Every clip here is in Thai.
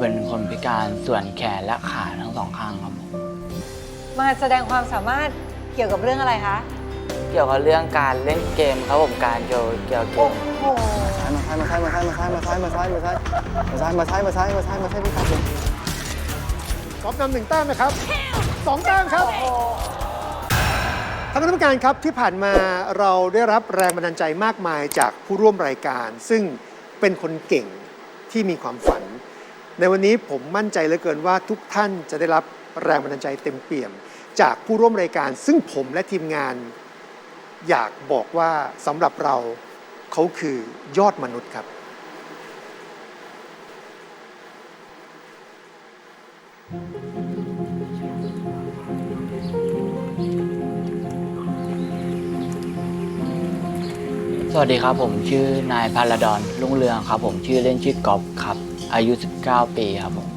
เป็นคนพิการส่วนแขนและขาทั้งสองข้างครับผมมาแสดงความสามารถเกี่ยวกับเรื่องอะไรคะ เกี่ยวกับเรื่องการเล่นเกมครับผมการเกี่ยวเกี่ยวเกโอ้มโหมาซ้ายมาซ้ายมาซ้ายมาซ้ายมาซ้ายมาซ้ายมาซ้ายมาซ้ายมาซ้ายมาซ้ายมาซ้ายมาซ้ายพี่ครับผมก๊อฟนำหนึ่งแต้มนะครับสองแต้มครับท่านคณะกรรมการครับที่ผ่านมาเราได้รับแรงบันดาลใจมากมายจากผู้ร่วมรายการ ซึ่งเป็นคนเก่งที่มีความฝัน ในวันนี้ผมมั่นใจเหลือเกินว่าทุกท่านจะได้รับแรงบันดาลใจเต็มเปี่ยม จากผู้ร่วมรายการ ซึ่งผมและทีมงาน อยากบอกว่าสำหรับเราเขาคือยอดมนุษย์ครับ สวัสดีครับผมชื่อนายพาราดอนลุงเรืองครับ ผมชื่อเล่นชื่อกอบครับ อายุ 19 ปีครับผม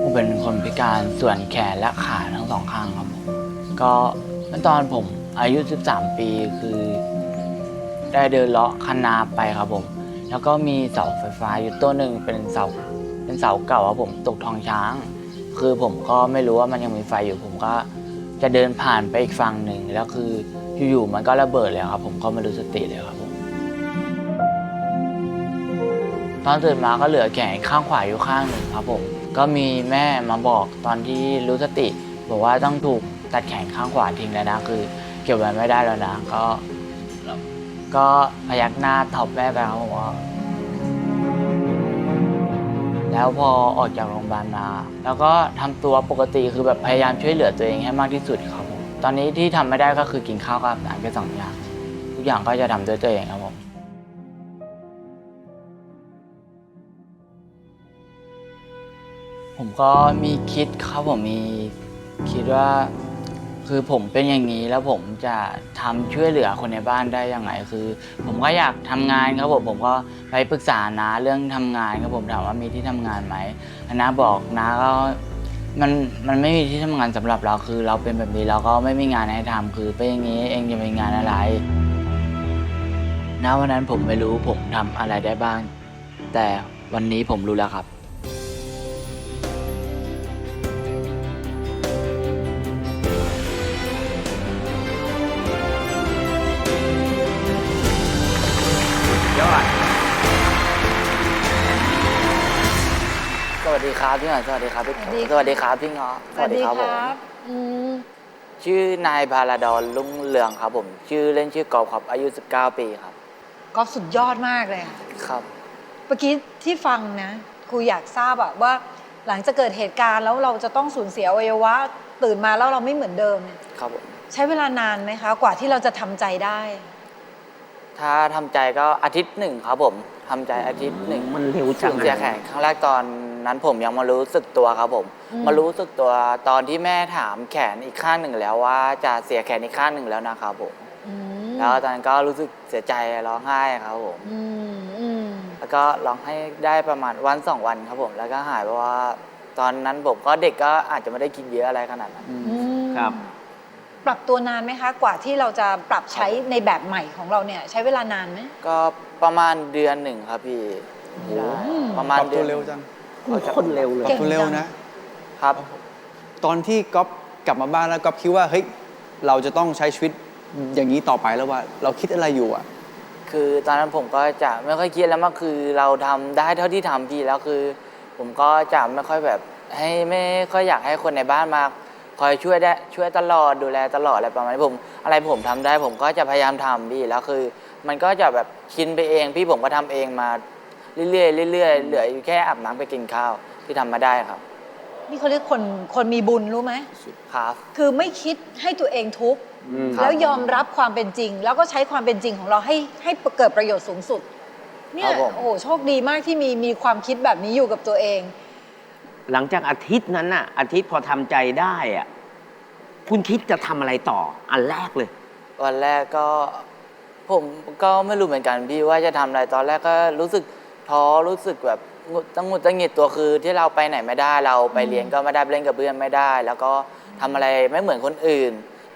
ผมเป็นคนพิการส่วนแขนและขาทั้งสองข้างครับผมก็ตอนผมอายุ 13 ปีคือ ได้เดินเลาะคันนาไปครับผม แล้วก็มีเสาไฟฟ้าอยู่ต้นหนึ่งเป็นเสาเป็นเสาเก่าครับผมตกทองช้าง คือผมก็ไม่รู้ว่ามันยังมีไฟอยู่ผมก็จะเดินผ่านไปอีกฝั่งหนึ่งแล้วคืออยู่ๆมันก็ระเบิดเลยครับ ผมก็ไม่รู้สติเลยครับ ตอนตื่นมาก็เหลือแขนข้างขวาอยู่ข้างหนึ่งครับผมก็มีแม่มาบอกตอนที่รู้สติ บอกว่าต้องถูกตัดแขนข้างขวาทิ้งแล้วนะคือ เก็บไว้ไม่ได้แล้วนะก็ก็พยักหน้าตอบแม่ไปครับผมแล้วพอออกจากโรงพยาบาลมา แล้วก็ทำตัวปกติคือแบบพยายามช่วยเหลือตัวเองให้มากที่สุดครับผมตอนนี้ที่ทำไม่ได้ก็คือกินข้าวกับอาบน้ำแค่สองอย่าง ทุกอย่างก็จะทำด้วยตัวเองครับผม ผมก็มีคิดครับผมมีคิดว่า คือผมเป็นอย่างนี้แล้วผมจะทำช่วยเหลือคนในบ้านได้ยังไงคือ ผมก็อยากทำงานครับผมผมก็ไปปรึกษานาเรื่องทำงานครับผมถามว่ามีที่ทำงานไหมนาบอกนาก็มันมันไม่มีที่ทำงานสำหรับเราคือ เราเป็นแบบนี้เราก็ไม่มีงานให้ทำคือเป็นอย่างนี้เองจะมีงานอะไร ณวันนั้นผมไม่รู้ผมทำอะไรได้บ้าง แต่วันนี้ผมรู้แล้วครับ ครับพี่หน่อยสวัสดีครับพี่สวัสดีสวัสดีครับพี่เงาะสวัสดีคผรัมบอืมชื่อนายพาราดอนลุงเรืองครับ ผม ชื่อเล่นชื่อกอบครับอายุ 19 ปีครับก็สุดยอดมากเลยค่ะครับ เมื่อกี้ที่ฟังนะครูอยากทราบอะว่า หลังจากเกิดเหตุการณ์แล้วเราจะต้องสูญเสียอวัยวะ ตื่นมาแล้วเราไม่เหมือนเดิมเนี่ยครับผม ใช้เวลานานไหมคะ กว่าที่เราจะทำใจได้ ถ้าทำใจก็อาทิตย์หนึ่งครับผม ทำใจอาทิตย์หนึ่งมันเร็วจัสูงญเสียแขนครั้งแรกตอนนั้นผมยังมารู้สึกตัวครับผมอืมมารู้สึกตัวตอนที่แม่ถามแขนอีกข้างหนึ่งแล้วว่าจะเสียแขนอีกข้างหนึ่งแล้วนะครับผมอืมแล้วตอนนั้นก็รู้สึกเสียใจร้องไห้ครับผมอืมอืมแล้วก็ร้องให้ได้ประมาณวันสองวันครับผม แล้วก็หายเพราะว่า ตอนนั้นผมก็เด็กก็อาจจะไม่ได้กินเยอะอะไรขนาดนั้นอืมครับ ปรับตัวนานไหมคะ กว่าที่เราจะปรับใช้ในแบบใหม่ของเราเนี่ยใช้เวลานานไหม ก็ประมาณเดือนหนึ่งครับพี่ใช่ประมาณปรับเดืตัอวนเร็วจังคนเร็วเลยปรับตัวเร็วนะ ครับ ตอนที่ก๊อฟกลับมาบ้านแล้วก๊อฟคิดว่าเฮ้ยเราจะต้องใช้ชีวิตอย่างนี้ต่อไปแล้วว่า เราคิดอะไรอยู่อะ คือตอนนั้นผมก็จะไม่ค่อยคิดแล้วมันคือเราทำได้เท่าที่ทำพี่แล้วคือ ผมก็จะไม่ค่อยแบบให้ไม่ค่อยอยากให้คนในบ้านมา คอยช่วยได้ช่วยตลอดดูแลตลอดอะไรประมาณนี้ผม อะไรผมทำได้ ผมก็จะพยายามทำพี่แล้วคือ มันก็จะแบบชินไปเอง พี่ผมก็ทำเองมาเรื่อยๆเรื่อยๆเหลืออยู่แค่อาบน้ำไปกินข้าวที่ทำมาได้ครับนี่เขาเรียกคนคนมีบุญรู้ไหมครับคือไม่คิดให้ตัวเองทุกข์ครับแล้วยอมรับความเป็นจริง แล้วก็ใช้ความเป็นจริงของเราให้ให้เกิดประโยชน์สูงสุดเนี่ยครับผมโอ้โหโชคดีมากที่มีมีความคิดแบบนี้อยู่กับตัวเอง หลังจากอาทิตย์นั้นน่ะ อาทิตย์พอทำใจได้อะคุณคิดจะทำอะไรต่อ อันแรกเลย วันแรกก็ผมก็ไม่รู้เหมือนกันพี่ว่าจะทำอะไรตอนแรกก็รู้สึกท้อรู้สึกแบบหงุดตั้งหงุดตั้งหงิดตัวคือที่เราไปไหนไม่ได้เราไปเรียนก็ไม่ได้ไปเล่นกับเพื่อนไม่ได้ แล้วก็ทำอะไรไม่เหมือนคนอื่น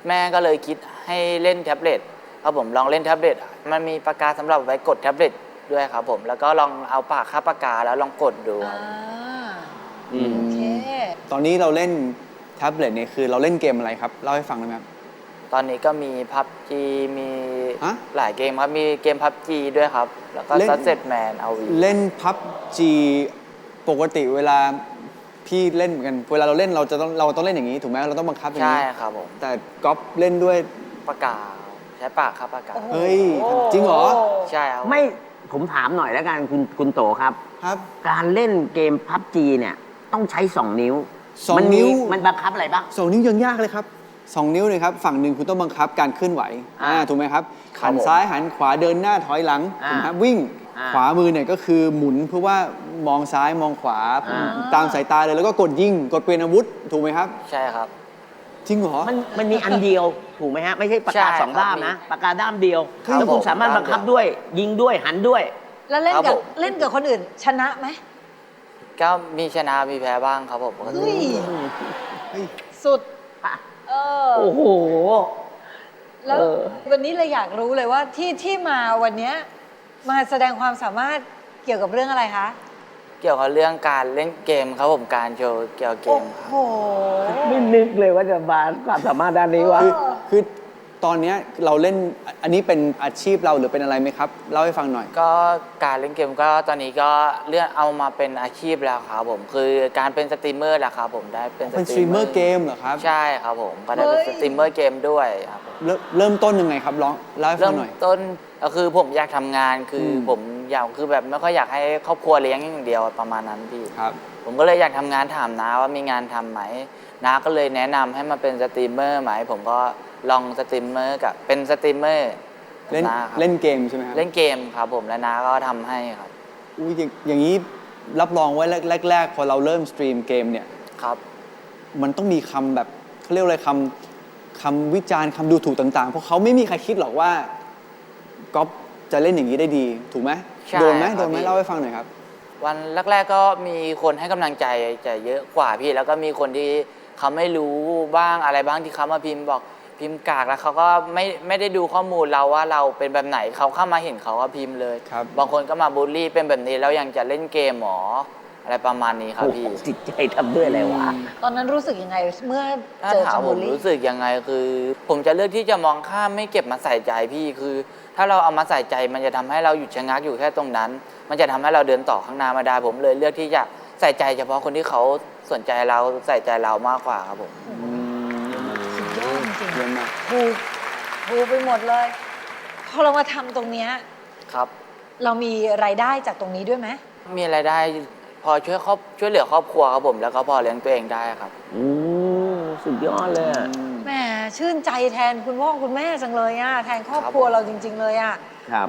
แม่ก็เลยคิดให้เล่นแท็บเล็ตครับผมลองเล่นแท็บเล็ตมันมีปากกาสำหรับไว้กดแท็บเล็ตด้วยครับผมแล้วก็ลองเอาปากคาบปากกาแล้วลองกดดูครับ อ่า อืม โอเค ตอนนี้เราเล่นแท็บเล็ตเนี่ยคือเราเล่นเกมอะไรครับ เล่าให้ฟังได้ไหมครับ ตอนนี้ก็มีพับจีมีฮะหลายเกมครับ มีเกมพับจีด้วยครับ แล้วก็เล่น ซั s เซ t แมนเอาวีเล่นพับจีปกติเวลาพี่เล่นเหมือนกัน เวลาเราเล่นเราจะต้องเราต้องเล่นอย่างนี้ ถูกไหมเราต้องบังคับอย่างใช่นี้ ครับผมแต่ก๊อฟเล่นด้วย ปากกาใช้ปากครับปากกา เฮ้ย จริงเหรอ ใช่ครับ ไม่ผมถามหน่อยแล้วกันคุณคุณโตครับ ครับ การเล่นเกมพับจีเนี่ย ต้องใช้ 2 นิ้ว สองมัมีนิ้ว มันบังคับอะไรบ้าง สองนิ้วยังยากเลยครับสองนิ้วเลยครับฝั่งหนึ่งคุณต้องบังคับการเคลื่อนไหวอ่าอ่าถูกไหมครับครับหันผมซ้ายหันขวาเดินหน้าถอยหลังอ่าถูกไหมครับวิ่งอ่าขวามือเนี่ยก็คือหมุนเพื่อว่ามองซ้ายมองขวาอ่า ตามสายตาเลยแล้วก็กดยิงกดเปลี่ยนอาวุธถูกไหมครับใช่ครับ จริงเหรอ มันมันมีอันเดียวถูกไหมฮะ ไม่ใช่ปากกาใช่สองด้ามครับนะปากกาด้ามเดียวครับแล้วคุณผมสามารถด้ามบังคับเดียวด้วย ยิงด้วยหันด้วย แล้วเล่นครับกับผม เล่นกับคนอื่นชนะไหม ก็มีชนะมีแพ้บ้างครับผมเฮ้ยเฮ้ยสุดเออโอ้โห แล้วเออวันนี้เลยอยากรู้เลยว่าที่ที่มาวันเนี้ยมาแสดงความสามารถเกี่ยวกับเรื่องอะไรคะ เกี่ยวกับเรื่องการเล่นเกมครับผมการโชว์เกี่ยวกับเกโอ้มโหครับไม่นึกเลยว่าจะมาความสามารถด้านนี้วะคือคือ ตอนเนี้ยเราเล่นอันนี้เป็นอาชีพเราหรือเป็นอะไรไหมครับเล่าให้ฟังหน่อย ก็การเล่นเกมก็ตอนนี้ก็เลื่อนเอามาเป็นอาชีพแล้วครับผมคือการเป็นสตรีมเมอร์แหละครับผมได้เป็นเป็นสตรีมเมอร์เกมเหรอครับใช่ครับผมก็ได้เป็นเฮ้สยตรีมเมอร์เกมด้วยครับผมเริ่มเริ่มต้นยังไงครับลองเล่าให้ฟัเริ่งมหน่อย ต้นก็คือผมอยากทำงานคืออม ผมอยากคือแบบไม่ค่อยอยากให้ครอบครัวเลี้ยงอย่างเดียวประมาณนั้นพี่ ครับ ผมก็เลยอยากทำงานถามน้าว่ามีงานทำไหมน้าก็เลยแนะนำให้มาเป็นสตรีมเมอร์ไหม ผมก็ ลองสตรีมเมอร์กับเป็นสตรีมเมอร์กับเล่นน้าครับเล่นเกมใช่ไหมครับเล่นเกมครับผมและน้าก็ทำให้ครับ อุ้ยอย่างอย่างนี้รับรองไว้แรก ๆ พอเราเริ่มสตรีมเกมเนี่ย ครับ มันต้องมีคำแบบเขาเรียกอะไรคำคำวิจารณ์คำดูถูกต่าง ๆ เพราะเขาไม่มีใครคิดหรอกว่าก๊อฟจะเล่นอย่างนี้ได้ดี ถูกไหมใช่โดนไหมครับโดนไหมพี่ เล่าให้ฟังหน่อยครับ วันแรก ๆ ก็มีคนให้กำลังใจจะเยอะกว่าพี่ แล้วก็มีคนที่เขาไม่รู้บ้างอะไรบ้างที่เขามาพิมพ์บอก พิมพ์กากแล้วเขาก็ไม่ไม่ได้ดูข้อมูลเราว่าเราเป็นแบบไหนเขาเข้ามาเห็นเขาก็พิมพ์เลยครับ บางคนก็มาบูลลี่เป็นแบบนี้แล้วยังจะเล่นเกมหมออะไรประมาณนี้ครับโอ้โหพี่จิตใจทำด้วยอะไรวะ ตอนนั้นรู้สึกยังไงเมื่อถ้าเจอถามคำผบูมลลี่รู้สึกยังไงคือ ผมจะเลือกที่จะมองข้ามไม่เก็บมาใส่ใจพี่คือ ถ้าเราเอามาใส่ใจมันจะทำให้เราหยุดชะงักอยู่แค่ตรงนั้น มันจะทำให้เราเดินต่อข้างหน้าไมาได้ผมเลยเลือกที่จะใส่ใจเฉพาะคนที่เขาสนใจเราใส่ใจเรามากกว่าครับผมสุดยอด จริงเยี่ยมมากๆถูกถูกไปหมดเลยพอเรามาทำตรงเนี้ยครับ เรามีรายได้จากตรงนี้ด้วยไหมมีรายได้พอช่วยครอบช่วยเหลือครอบครัวครับผมแล้วก็พอเลี้ยงตัวเองได้ครับ อืมสุดยอดเลยอะ แหมชื่นใจแทนคุณพ่อคุณแม่จังเลยอะแทนครอบครัวเราจริง ๆ เลยอะครับ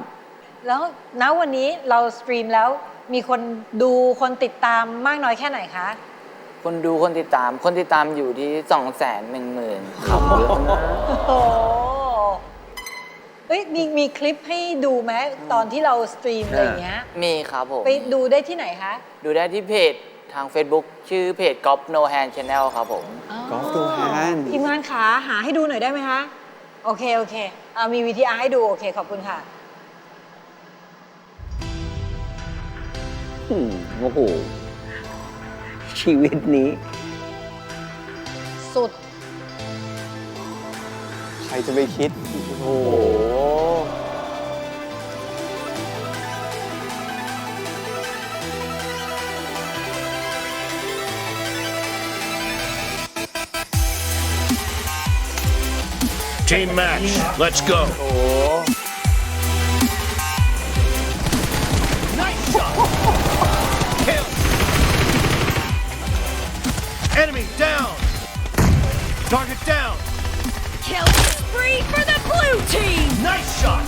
แล้วณวันนี้เราสตรีมแล้วมีคนดูคนติดตามมากน้อยแค่ไหนคะ คนดูคนติดตาม คนติดตามอยู่ที่สองแสนหนึ่งหมื่นครับโอ้โหเอ้ยมีมีคลิปให้ดูไหมตอนที่เราสตรีมอะไรอย่างเงี้ย มีครับผม ไปดูได้ที่ไหนคะดูได้ที่เพจทาง Facebook ชื่อเพจ g o p No Hand Channel ครับผม กอล์ฟดูแฮนด์ ทีมงานขาหาให้ดูหน่อยได้ไหมคะ โอเค โอเคอ่ามีวิธีอาให้ดู โอเค ขอบคุณค่ะ อืมโอ้โห ชีวิตนี้ สุด ใครจะไปคิด โอ้โห Team match. Let's go. โอ้ Nice Target down. Killing spree for the blue team! Nice shot.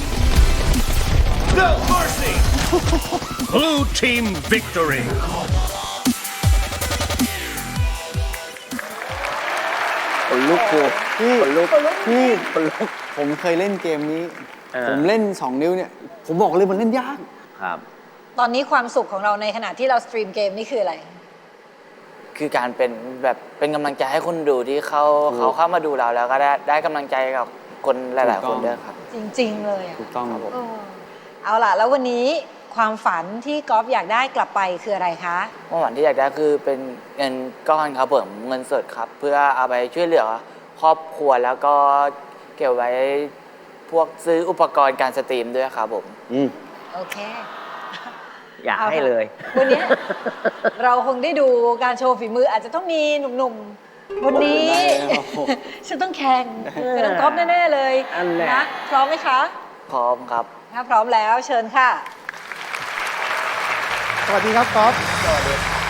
No mercy. Blue team victory. คนลุกครูพี่คนลุกพี่คนลุกผมเคยเล่นเกมนี้เออผมเล่น 2 นิ้วเนี่ย ผมบอกเลยมันเล่นยาก ครับ ตอนนี้ความสุขของเราในขณะที่เราสตรีมเกมนี่คืออะไร คือการเป็นแบบเป็นกำลังใจให้คนดูที่เขาเขาเข้ามาดูเราแล้วก็ได้ได้กำลังใจกับคนหลาย ๆ คนด้วยครับ จริง ๆ เลยอะถูกต้องครับผม เออเอาล่ะ แล้ววันนี้ความฝันที่ก๊อฟอยากได้กลับไปคืออะไรคะ เมื่อวันที่อยากได้คือเป็นเงินก้อนครับผมเงินสดครับ เพื่อเอาไปช่วยเหลือครอบครัวแล้วก็เก็บไว้พวกซื้ออุปกรณ์การสตรีมด้วยครับผม อืมโอเค อยากเอาให้ค่ะเลย วันเนี้ยเราคงได้ดูการโชว์ฝีมืออาจจะต้องมีหนุ่มๆวันนี้ได้ครับผมฉันต้องแข่งกับน้องก๊อฟแน่ๆเลยอันแหละ นะพร้อมไหมคะ พร้อมครับ ถ้าพร้อมแล้วเชิญค่ะ สวัสดีครับก๊อฟ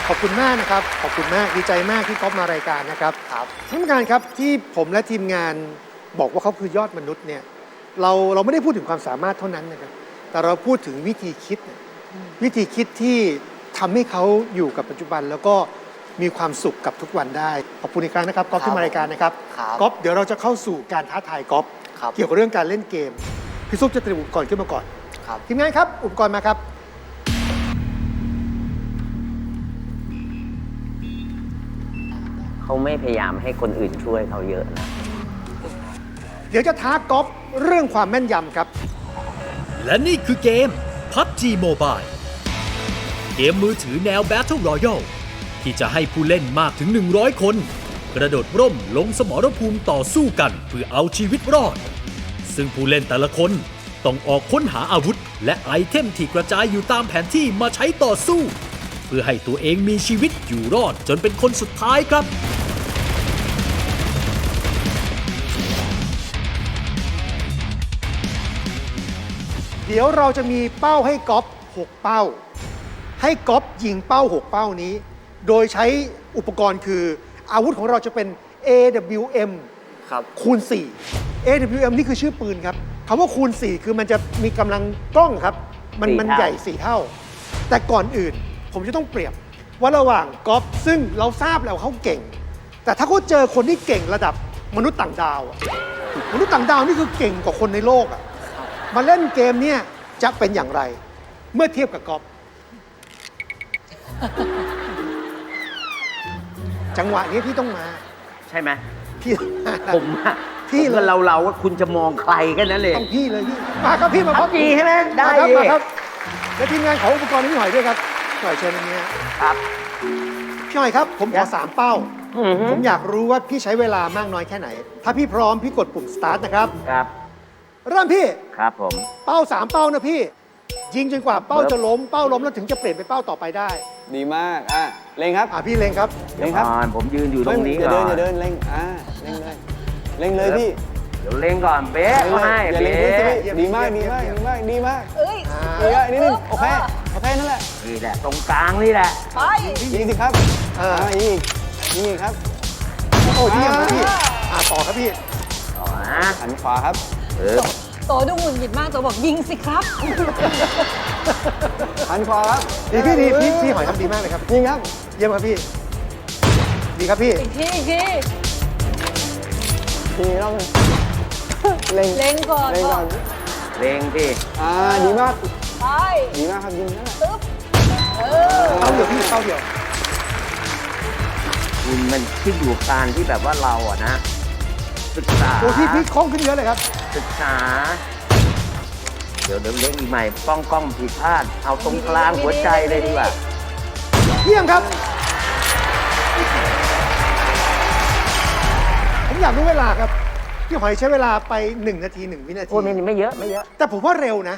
ขอบคุณมากนะครับ ขอบคุณมาก ดีใจมากที่ก๊อฟมารายการนะครับครับ ท่านผู้การครับที่ผมและทีมงานบอกว่าเขาคือยอดมนุษย์เนี่ย เราเราไม่ได้พูดถึงความสามารถเท่านั้นนะครับ แต่เราพูดถึงวิธีคิดเนี่ย วิธีคิดที่ทำให้เขาอยู่กับปัจจุบัน แล้วก็มีความสุขกับทุกวันได้ ขอบคุณอีกครั้งนะครับก๊อฟครับที่มารายการนะครับครับก๊อฟเดี๋ยวเราจะเข้าสู่การท้าทายก๊อฟครับ เกี่ยวกับเรื่องการเล่นเกมพี่ซุปจะเตรียมอุปกรณ์ขึ้นมาก่อน ครับ ทีมงานครับ อุปกรณ์มาครับ เขาไม่พยายามให้คนอื่นช่วยเขาเยอะนะเดี๋ยวจะท้าก๊อฟเรื่องความแม่นยำครับ และนี่คือเกม PUBG Mobile เกมมือถือแนว Battle Royale ที่จะให้ผู้เล่นมากถึง 100 คน กระโดดร่มลงสมรภูมิต่อสู้กันเพื่อเอาชีวิตรอด ซึ่งผู้เล่นแต่ละคนต้องออกค้นหาอาวุธ และไอเทมที่กระจายอยู่ตามแผนที่มาใช้ต่อสู้ เพื่อให้ตัวเองมีชีวิตอยู่รอดจนเป็นคนสุดท้ายครับ เดี๋ยวเราจะมีเป้าให้ก๊อฟ6 เป้า ให้ก๊อฟยิงเป้า 6 เป้านี้ โดยใช้อุปกรณ์คือ อาวุธของเราจะเป็น AWM ครับคูณ 4 AWM นี่คือชื่อปืนครับคำว่าคูณ 4 คือมันจะมีกำลังกล้องครับ มันสี่มันเท่า ใหญ่ 4 เท่า แต่ก่อนอื่นผมจะต้องเปรียบว่าระหว่างก๊อฟซึ่งเราทราบแล้วเขาเก่ง แต่ถ้าเขาเจอคนที่เก่งระดับมนุษย์ต่างดาวอะมนุษย์ต่างดาวนี่คือเก่งกว่าคนในโลกอะ มาเล่นเกมเนี่ยจะเป็นอย่างไร เมื่อเทียบกับก๊อฟจังหวะนี้พี่ต้องมา ใช่ไหมพี่ต้องมาผมอะพี่ผมเลกับยเราเราๆว่าคุณจะมองใครแค่นั้นเลยต้องพี่เลยพี่มาครับพี่มาพบ PUBG ใช่ไหมได้มาครับดิมาครับและทีมงานขออุปกรณ์นี้หน่อยด้วยครับหน่อยเชิญอันนี้ฮะครับ พี่หน่อยครับ ผมขอสามเป้า อือฮึ ผมอยากรู้ว่าพี่ใช้เวลามากน้อยแค่ไหน ถ้าพี่พร้อมพี่กดปุ่ม start นะครับ ครับ เริ่มพี่ ครับผม เป้าสามเป้านะพี่ ยิงจนกว่าเป้าครับจะล้มเป้าล้มแล้วถึงจะเปลี่ยนไปเป้าต่อไปได้ ดีมาก อะ เล็งครับ อ่าพี่เล็งครับเล็งครับก่อนผมยืนอยู่ตรงนี้อย่าก่เดิอนนอย่าเดินเล็งอ่าเล็งเลยเล็งเลยพี่ เดี๋ยวเล่งก่อนเป๊ะเล็งเลยให้อย่าเล็งเป๊พื้นสิะพี่ดีมากดีมากดีมากดีมากเอ้ยอ่าดีมากนิดนึงโอเคโอเคนั่นแหละนี่แหละตรงกลางนี่แหละ ไปยิงสิครับอ่าอ่ายิงอีกยิงอีกครับโอ้เยี่ยมครับพี่อ่าต่อครับพี่ต่อนะหันขวาครับเออ โตดูหงุดหงิดมากโตบอกยิงสิครับ หันขวาครับดีพี่ดีพี่พี่หอยทำดีมากเลยครับยิงครับ เยี่ยมครับพี่ ดีครับพี่อีกทีอีกทีทีนี้ต้องเล็งเล็งก่อนเล็งก่อนเล่งที่อ่าดีมากไปดีมากครับยิงนั่นแหละตึ๊บเออเป้าเดียวพี่เป้าเดียวคุณมันขึ้นอยู่กับการที่แบบว่าเราอะนะศึกษาโอ้พี่พี่คล่องขึ้นเยอะเลยครับ ศึกษา เดี๋ยวเดี๋ยวเล่งอีกใหม่ป้องกล้องผิดพลาด เอาตรงกลางหัวใจเลยดีกว่าเยี่ยมครับ ผมอยากรู้เวลาครับพี่หอยใช้เวลาไป 1 นาที 1 วินาทีโอ้ไม่ไม่เยอะไม่เยอะ แต่ผมว่าเร็วนะ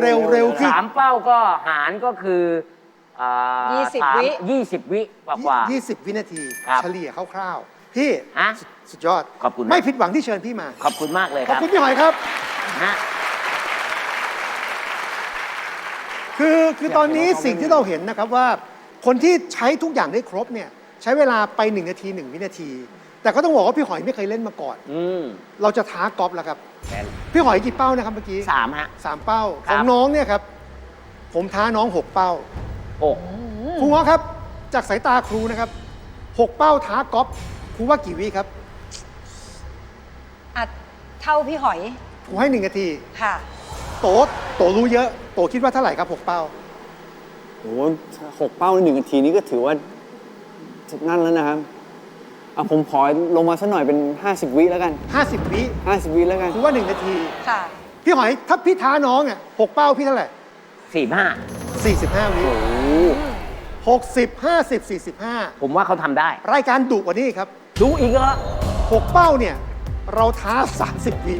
เร็วเร็วคือ สามเป้าก็หารก็คืออ่ายี่สิบสามวิ ยี่สิบวิกว่ากว่า20 วินาที ครับ เฉลี่ยคร่าวๆ พี่ฮะสุดสุดยอดขอบคุณนะ ไม่ผิดหวังที่เชิญพี่มา ขอบคุณมากเลยขคอบรับคุณพี่หอยครับ ฮะ คือคือตอนนี้สิ่งที่เราเห็นนะครับว่า คนที่ใช้ทุกอย่างได้ครบเนี่ยใช้เวลาไป 1 นาที 1 วินาที แต่ก็ต้องบอกว่าพี่หอยไม่เคยเล่นมาก่อน อืมเราจะท้ากอล์ฟแล้วครับแทนพี่หอยกี่เป้านะครับเมื่อกี้สามฮะ สามเป้าครัขบองน้องเนี่ยครับ ผมท้าน้องหกเป้าหกครูง้อครับ จากสายตาครูนะครับหกเป้าท้ากอล์ฟ ครูว่ากี่วิครับอัดเท่าพี่หอยครูให้หนึ่งนาที ค่ะ โตโตรู้เยอะ โตคิดว่าเท่าไหร่ครับหกเป้า โอ้โหหกเป้าในหนึ่งนาทีนี้ก็ถือว่านั่นแล้วนะครับอะผมขอลงมาสักหน่อยเป็น 50 วิแล้วกัน 50 วิ50 วิแล้วกัน ครูว่าหนึ่งนาที ค่ะ พี่หอยถ้าพี่ท้าน้องอะหกเป้าพี่เท่าไหร่สี่ห้า45วิโอ้โห60 50 45ผมว่าเขาทำได้ รายการดุกว่านี้ครับ ดูอีกเหรอ6เป้าเนี่ย เราท้า 30วิ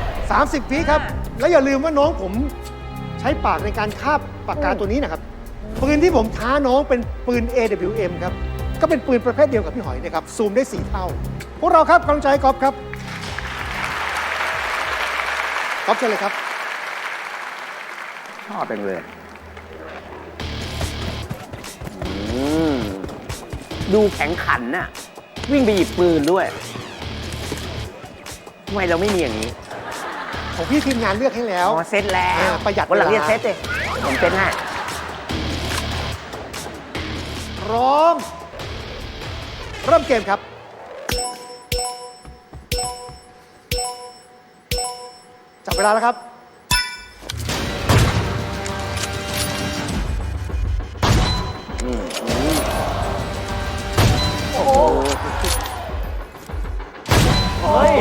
30วิครับ แล้วอย่าลืมว่าน้องผมใช้ปากในการคาบปากกาตัวนี้นะครับปืนที่ผมท้าน้องเป็นปืน AWM ครับ ก็เป็นปืนประเภทเดียวกับพี่หอยนะครับ ซูมได้4เท่า พวกเราครับกำลังใจให้กอล์ฟครับกอล์ฟเชิญเลยครับชอบเป็นเลยอืม ดูแข็งขันน่ะ วิ่งไปหยิบปืนด้วยทำไมเราไม่มีอย่างนี้ของพี่ทีมงานเลือกให้แล้ว อ๋อเซ็ตแล้วอ่าประหยัดวันหลังเวลา เรียกเซ็ตเลยผมเซ็ตให้พร้อม เริ่มเกมครับ จับเวลาแล้วครับ เฮ้ย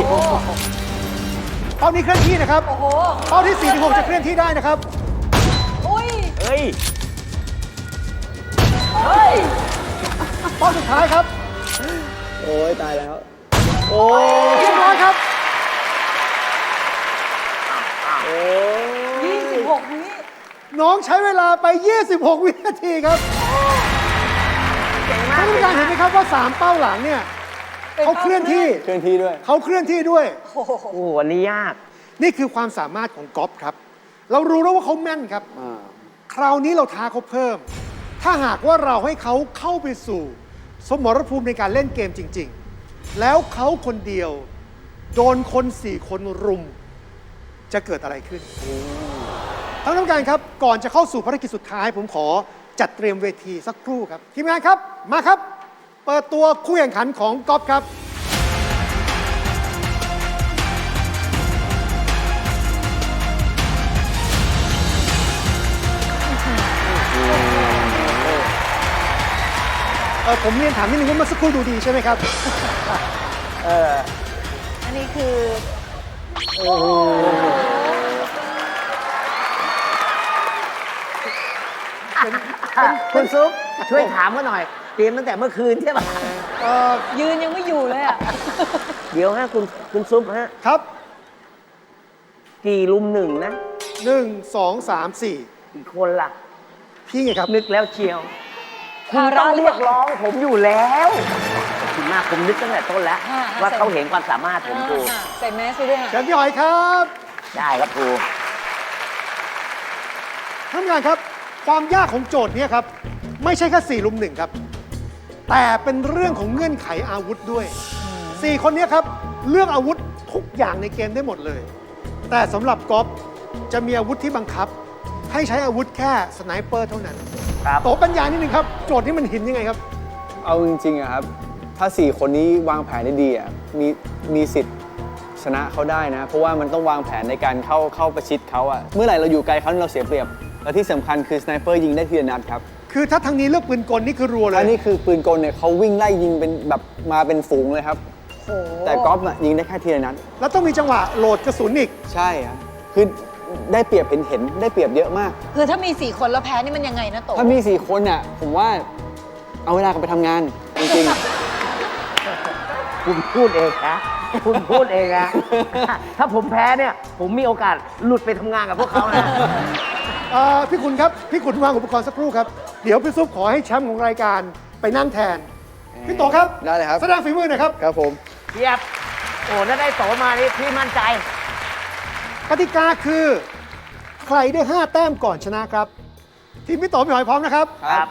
เป้านี้เคลื่อนที่นะครับ โอ้โหเป้าที่46จะเคลื่อนที่ได้นะครับ อุ้ย เฮ้ย เป้าสุดท้ายครับ โอ้ยตายแล้วเรียบร้อยครับ26วิน้องใช้เวลาไป 26 วินาทีครับเก่งมาก ท่านผู้การเห็นไหมครับว่า3เป้าหลังเนี่ยเป็นเขาเคลื่อนที่เคลื่อนที่ด้วยเขาเคลื่อนที่ด้วย โอ้โหโอ้โหวันนี้ยาก นี่คือความสามารถของก๊อฟครับ เรารู้แล้วว่าเขาแม่นครับอ่าคราวนี้เราท้าเขาเพิ่ม ถ้าหากว่าเราให้เขาเข้าไปสู่ สมรภูมิในการเล่นเกมจริง ๆ แล้วเขาคนเดียว โดนคนสี่คนรุม จะเกิดอะไรขึ้นท่านผู้การครับ ก่อนจะเข้าสู่ภารกิจสุดท้ายผมขอ จัดเตรียมเวทีสักครู่ครับทีมงานครับมาครับ เปิดตัวคู่แข่งขันของก๊อฟครับ เออผมเรียนถามนิดนึงว่าเมื่อสักครู่ดูดีใช่ไหมครับ อันนี้คือ คุณซุปช่วยถามเขาหน่อย เตรียมตั้งแต่เมื่อคืนใช่ป่ะเออยืนยังไม่อยู่เลยอะ เดี๋ยวฮะคุณคุณซุปฮะ ครับกี่ลุมหนึ่งนะหนึ่งสองสามสี่กี่คนล่ะ พี่ไงครับ นึกแล้วเชียว คุณภาระต้องหรือเรีเปล่ายกร้องผมอยู่แล้วขอบคุณมากผมนึกตั้งแต่ต้นแล้ว อ่าว่าใส่เขาเห็นความสามารถผมครูอ่าใส่แมสไปด้วยเชิอะญพี่หอยครับได้ครับครูท่านผู้การครับ ความยากของโจทย์เนี้ครับ ไม่ใช่แค่สี่ลุมหนึ่งครับ แต่เป็นเรื่องของเงื่อนไขอาวุธด้วยสี่คนเนี้ครับ เลือกอาวุธทุกอย่างในเกมได้หมดเลย แต่สำหรับก๊อฟจะมีอาวุธที่บังคับ ให้ใช้อาวุธแค่สไนเปอร์เท่านั้นครับ โตปัญญานิดนึงครับ โจทย์นี้มันหินยังไงครับ เอาจริงๆอะครับ ถ้าสี่คนนี้วางแผนได้ดีอะมีมีสิทธิ์ชนะเขาได้นะ เพราะว่ามันต้องวางแผนในการเข้าเข้าประชิดเขาอะเมื่อไหร่เราอยู่ไกลเขาเราเสียเปรียบ และที่สำคัญคือสไนเปอร์ยิงได้ทีละนัดครับคือถ้าทางนี้เลือกปืนกลนี่คือรัวเลอัยนนี้คือปืนกลเนี่ยเขาวิ่งไล่ยิงเป็นแบบมาเป็นฝูงเลยครับ โอ้โหแต่กอล์ฟอะยิงได้แค่ทีละนัด แล้วต้องมีจังหวะโหลดกระสุนอีก ใช่อะคือได้เปรียบเห็นเห็นได้เปรียบเยอะมาก คือถ้ามี 4 คนแล้วแพ้นี่มันยังไงนะโตถ้ามีสี่คนอะผมว่าเอาเวลากลับไปทำงานจริงๆคุณพูดเองนะ คุณพูดเองนะ ถ้าผมแพ้เนี่ย ผมมีโอกาสหลุดไปทำงานกับพวกเขานะ เอ่อพี่ขุนครับ พี่ขุนวางอุปกรณ์สักครู่ครับ เดี๋ยวพี่ซุปขอให้แชมป์ของรายการไปนั่งแทน พี่โตครับได้เลยครับ แสดงฝีมือหน่อยครับ ครับผมเยียบ โอ้ถ้าได้โตมานี่พี่มั่นใจ กติกาคือใครได้ 5 แต้มก่อนชนะครับ ทีมพี่โตพี่หอยพร้อมนะครับ ครับ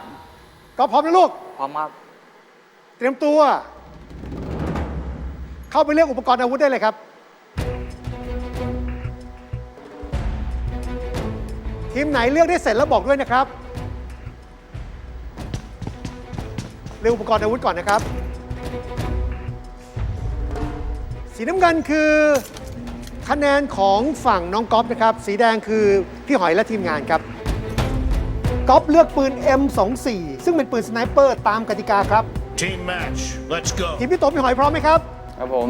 ก็พร้อมนะลูก พร้อมครับเตรียมตัว เข้าไปเลือกอุปกรณ์อาวุธได้เลยครับ ทีมไหนเลือกได้เสร็จแล้วบอกด้วยนะครับ เลือกอุปกรณ์อาวุธก่อนนะครับ สีน้ำเงินคือคะแนนของฝั่งน้องก๊อฟนะครับ สีแดงคือพี่หอยและทีมงานครับก๊อฟเลือกปืน M24 ซึ่งเป็นปืนสไนเปอร์ตามกติกาครับ Team match. Let's go. ทีมพี่โตพี่หอยพร้อมไหมครับ ครับผม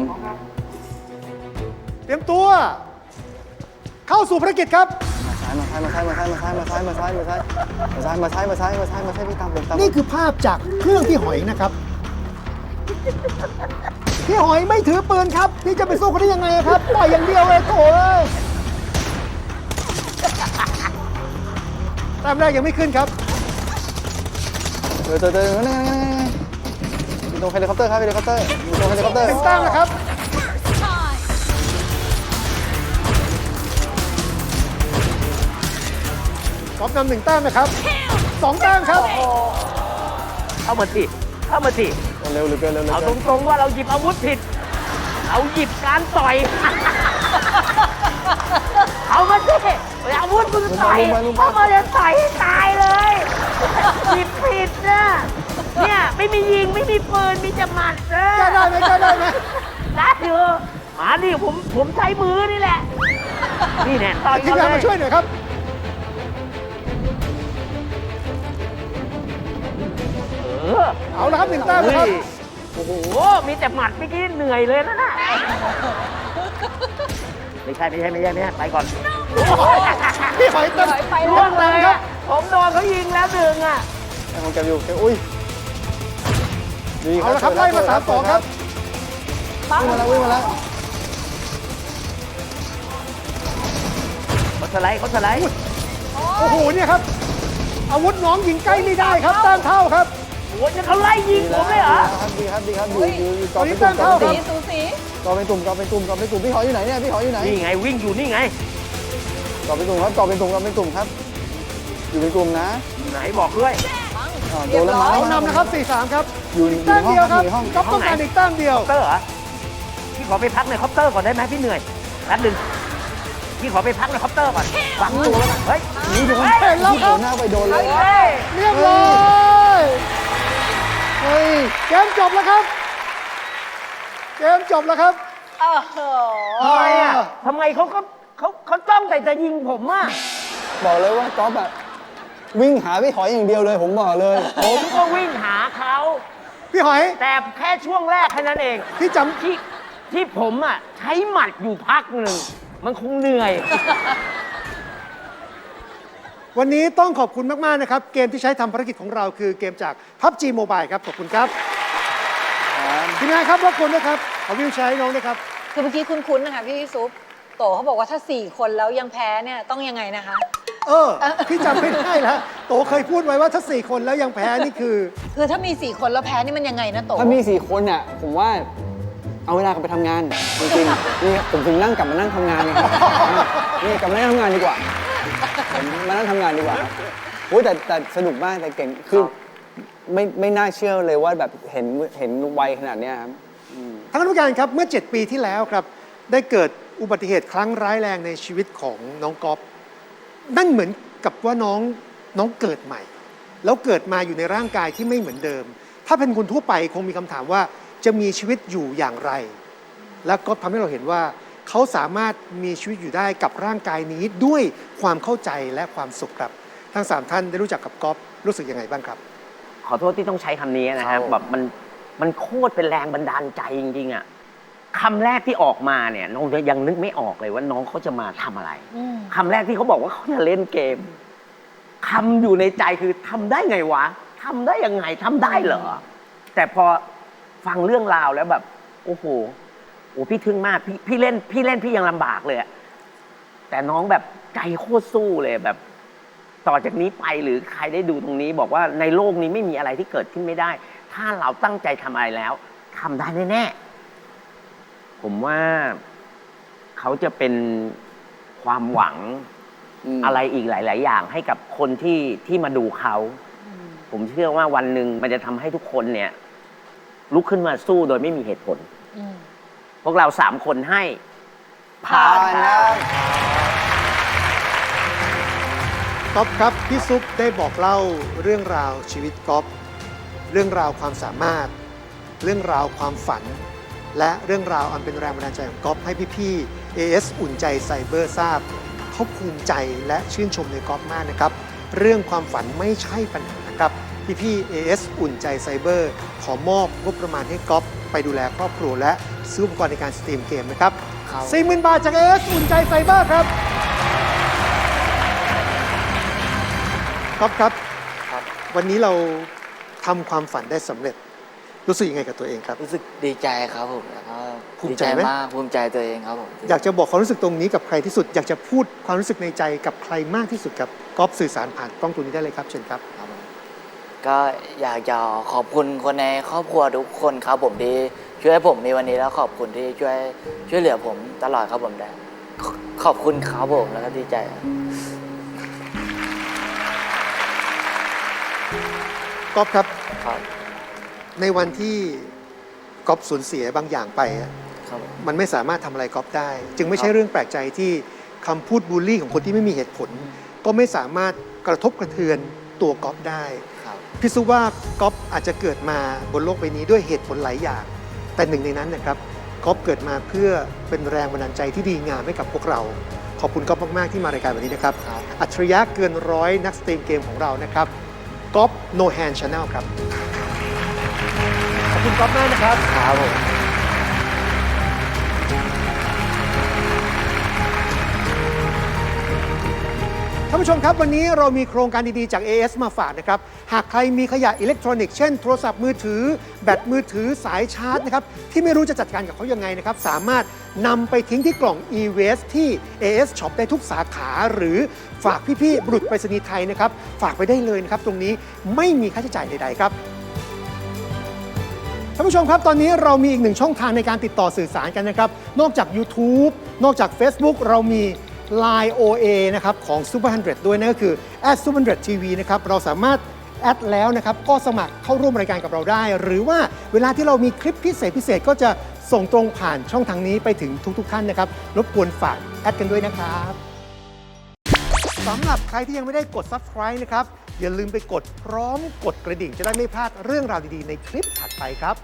เตรียมตัว เข้าสู่ภารกิจครับค มาซ้ายมาซ้ายมาซ้ายมาซ้ายมาซ้ายมาซ้ายมาซ้ายมาซ้ายมาซ้ายมาซ้ายมาซ้ายมาซ้ายพี่ตามผมตามผมนี่คือภาพจากเครื่องพี่หอยนะครับ พี่หอยไม่ถือปืนครับ พี่จะไปสู้เขาได้ยังไงครับปล่อยอย่างเดียวเลยโถ่เอ้ยแต้มแรกยังไม่ขึ้นครับเจอเจอเจอนั่นนั่นนั่นนั่นอยู่ตรงเฮลิคอปเตอร์ครับเฮลิคอปเตอร์อยู่ตรงเฮลิคอปเตอร์หนึ่งแต้มนะครับ ก๊อฟนำหนึ่งแต้มนะครับสองแต้มครับ เข้ามาสิเข้ามาสิเร็วเหลือเกินเร็วเหลือเอาเกิตนรงๆว่าเราหยิบอาวุธผิดเราหยิบการต่อย เอามาสิอาวุธมึงต่อยเข้ามาจะต่อยให้ตายเลยหยิบผิดนะเนี่ยไม่มียิงไม่มีปืนมีแต่หมัดนะแก้ได้ไหมแก้ได้ไหมได้อยู่มาดิผมผมใช้มือนี่แหละ นี่แน่ต่อยทีมกันงานเลมาย ช่วยหน่อยครับ ออเอาละครับหนึ่งแต้มนะครับเฮ้ยโอ้โห มีแต่หมัดเมื่อกี้เหนื่อยเลยนะน่ะไม่ใช่ไม่ใช่ไม่ใช่ไม่ใช่ไปก่อนพี่หอยเต็มหอยไปล่แล้ววงเลยอะผมโดนเขายิงแล้วหนึ่งอะไอ้ของแกอยู่แกอุ้ยดีเอาละครับไล่มาสามสองครับวิ่งมาแล้ววิ่งมาแล้วเขาสไลด์เขาสไลด์โอ้โหเนี่ยครับ อาวุธน้องยิงใกล้ไม่ได้ครับแต้มเท่าครับ โอ้ยจะเขาไล่ยิงผมเลยเหรอ ดีครับดีครับดีครับอยู่อยู่อยู่กตออนเป็นี้นตุ่มแต้มเท่ากอคเป็รันบตุ่มสูสีกอเป็นตุ่มกอเป็นตุ่มกอเป็นตุ่มพี่หอยอยู่ไหนเนี่ยพี่หอยอยู่ไหนนี่ไงวิ่งอยู่นี่ไง กอเป็นตุ่มครับกอเป็นตุ่มกอเป็นตุ่มครับ อยู่เป็นกลุ่มนะไหนบอกด้วย อ่าโดนแล้วมาเอาแล้วนำนะครับ 4-3 ครับอยู่อีกอยู่แต้มในห้องเดียวคครัรับบอยู่ในห้องก็ต้องการอีกแต้มเดียว คอปเตอร์เหรอพี่ขอไปพักในคอปเตอร์ก่อนได้ไหมพี่เหนื่อยแป๊บหนึงพี่ขอไปพักในคอปเตอร์ก่อนฝังตัวไว้ก่อนเฮ้ย นี่โดนเห็นแล้วครับหน้าไปโดนเลยเฮ้ยเรียบร้อยเฮ้ย เกมจบแล้วครับ เกมจบแล้วครับโอ้โหทำไมอะทำไมเขาก็เขาเขาจ้องแต่จะยิงผมอะบอกเลยว่าก๊อฟอะวิ่งหาพี่หอยอย่างเดียวเลย ผมบอกเลย ผมก็วิ่งหาเขาพี่หอย แต่แค่ช่วงแรกแค่นั้นเองพี่จที่ที่ผมอะใช้หมัดอยู่พักหนึ่ง มันคงเหนื่อยำ วันนี้ต้องขอบคุณมาก ๆ นะครับ เกมที่ใช้ทำภารกิจของเราคือเกมจาก PUBG Mobile ครับ ขอบคุณครับทีมงานครับรบกวนด้วยครับขอวิวใช้น้องด้วยครับ คือเมื่อกี้คุ้นๆนะคะพี่ซุปโตเขาบอกว่าถ้า 4 คนแล้วยังแพ้เนี่ยต้องยังไงนะคะ เออพี่จำไม่ได้แล้วโตเคยพูดไว้ว่าถ้า 4 คนแล้วยังแพ้นี่คือ คือถ้ามี 4 คนแล้วแพ้นี่มันยังไงนะโตถ้ามีสี่คนเนี่ยผมว่าเอาเวลากลับไปทำงานจริงๆนี่ผมถึงนั่งกลับมานั่งทำงานเลยครับนี่กลับมานั่งทำงานดีกว่า ผมมานั่งทำงานดีกว่าครับโอ้ยแต่แต่สนุกมากแต่เก่งคือไม่ไม่น่าเชื่อเลยว่าแบบเห็นเห็นวัยขนาดเนี้ยครับท่านผู้การครับเมื่อ 7 ปีที่แล้วครับ ได้เกิดอุบัติเหตุครั้งร้ายแรงในชีวิตของน้องก๊อฟนั่นเหมือนกับว่าน้องน้องเกิดใหม่ แล้วเกิดมาอยู่ในร่างกายที่ไม่เหมือนเดิม ถ้าเป็นคนทั่วไปคงมีคำถามว่าจะมีชีวิตอยู่อย่างไร แล้วก็ทำให้เราเห็นว่า เขาสามารถมีชีวิตอยู่ได้กับร่างกายนี้ด้วยความเข้าใจและความสุขครับ ทั้งสามท่านได้รู้จักกับก๊อฟรู้สึกยังไงบ้างครับ ขอโทษที่ต้องใช้คำนี้นะฮะครับแบบมันมันโคตรเป็นแรงบันดาลใจจริงๆอะคำแรกที่ออกมาเนี่ยน้องยังนึกไม่ออกเลยว่าน้องเขาจะมาทำอะไร อืม คำแรกที่เขาบอกว่าเขาจะเล่นเกม คำอยู่ในใจคือทำได้ไงวะทำได้ยังไงทำได้เหรอ แต่พอฟังเรื่องราวแล้วแบบ โอ้โห โอ้พี่ทึ่งมากพี่พี่เล่นพี่เล่นพี่ยังลำบากเลยอะแต่น้องแบบใจโคตรสู้เลยแบบ ต่อจากนี้ไปหรือใครได้ดูตรงนี้ บอกว่าในโลกนี้ไม่มีอะไรที่เกิดขึ้นไม่ได้ ถ้าเราตั้งใจทำอะไรแล้วทำได้แน่ๆผมว่าเขาจะเป็นความหวังมอะไรอีกหลาย ๆ อย่างให้กับคนที่ที่มาดูเขา ผมเชื่อว่าวันหนึ่งมันจะทำให้ทุกคนเนี่ย ลุกขึ้นมาสู้โดยไม่มีเหตุผล อืม พวกเราสามคนให้ผ่านนะก๊อฟครับพี่ซุปได้บอกเล่าเรื่องราวชีวิตก๊อฟเรื่องราวความสามารถ เรื่องราวความฝัน และเรื่องราวอันเป็นแรงบันดาลใจของก๊อฟให้พี่ๆ AS อุ่นใจไซเบอร์ทราบเขาภูมิใจและชื่นชมในก๊อฟมากนะครับ เรื่องความฝันไม่ใช่ปัญหาครับพี่ๆ AS อุ่นใจไซเบอร์ขอมอบงบประมาณให้ก๊อฟ ไปดูแลครอบครัวและซื้ออุปกรณ์ในการสตรีมเกมนะครับ40,000บาทจาก AS อุ่นใจไซเบอร์ครับก๊อฟครับครับ วันนี้เราทำความฝันได้สำเร็จ รู้สึกยังไงกับตัวเองครับ รู้สึกดีใจครับผมแล้วก็ภูมิดีใจใจไหม มากภูมิใจตัวเองครับผมอยากจะบอกความรู้สึกตรงนี้กับใครที่สุด อยากจะพูดความรู้สึกในใจกับใครมากที่สุดครับก๊อฟสื่อสารผ่านกล้องตัวนี้ได้เลยครับเชิญครับครับผม ก็อยากจะขอบคุณคนในครอบครัวทุกคนครับผมที่ช่วยให้ผมมีวันนี้แล้วขอบคุณที่ช่วยช่วยเหลือผมตลอดครับผมได้ขอขอบคุณครับผมแล้วก็ดีใจครับก๊อฟครับ ครับในวันที่ก๊อฟสูญเสียบางอย่างไปอะครับผมมันไม่สามารถทำอะไรก๊อฟได้ จึงไม่ใช่เรื่องแปลกใจที่คำพูดบูลลี่ของคนที่ไม่มีเหตุผล ก็ไม่สามารถกระทบกระเทือนตัวก๊อฟได้ ครับ พี่ซุว่าก๊อฟอาจจะเกิดมาบนโลกใบนี้ด้วยเหตุผลหลายอย่าง แต่หนึ่งในนั้นนะครับก๊อฟเกิดมาเพื่อเป็นแรงบันดาลใจที่ดีงามให้กับพวกเรา ขอบคุณก๊อฟมาก ๆ ที่มารายการวันนี้นะครับ ครับ อัจฉริยะเกินร้อยนักสตรีมเกมของเรานะครับก๊อฟโนแฮนชาแนลครับ ขอบคุณก๊อฟมากนะครับ ครับผม ท่านผู้ชมครับ วันนี้เรามีโครงการดี ๆ จาก AS มาฝากนะครับ หากใครมีขยะอิเล็กทรอนิกส์เช่นโทรศัพท์มือถือ แบตมือถือสายชาร์จนะครับ ที่ไม่รู้จะจัดการกับเขายังไงนะครับ สามารถนำไปทิ้งที่กล่อง e-waste ที่ AS Shop ได้ทุกสาขาหรือฝากพี่ ๆ บุรุษไปรษณีย์ไทยนะครับ ฝากไปได้เลยนะครับ ตรงนี้ไม่มีค่าใช้จ่ายใดๆครับ ท่านผู้ชมครับ ตอนนี้เรามีอีกหนึ่งช่องทางในการติดต่อสื่อสารกันนะครับ นอกจาก YouTube นอกจาก Facebook เรามี Line OA นะครับของ Super 100 ด้วยนั่นก็คือ Super 100 TV นะครับเราสามารถแอดแล้วนะครับก็สมัครเข้าร่วมรายการกับเราได้ หรือว่าเวลาที่เรามีคลิปพิเศษพิเศษก็จะส่งตรงผ่านช่องทางนี้ไปถึงทุก ๆ ท่านนะครับรบกวนฝากแอดกันด้วยนะครับสำหรับใครที่ยังไม่ได้กด subscribe นะครับอย่าลืมไปกดพร้อมกดกระดิ่งจะได้ไม่พลาดเรื่องราวดีๆ ในคลิปถัดไปครับ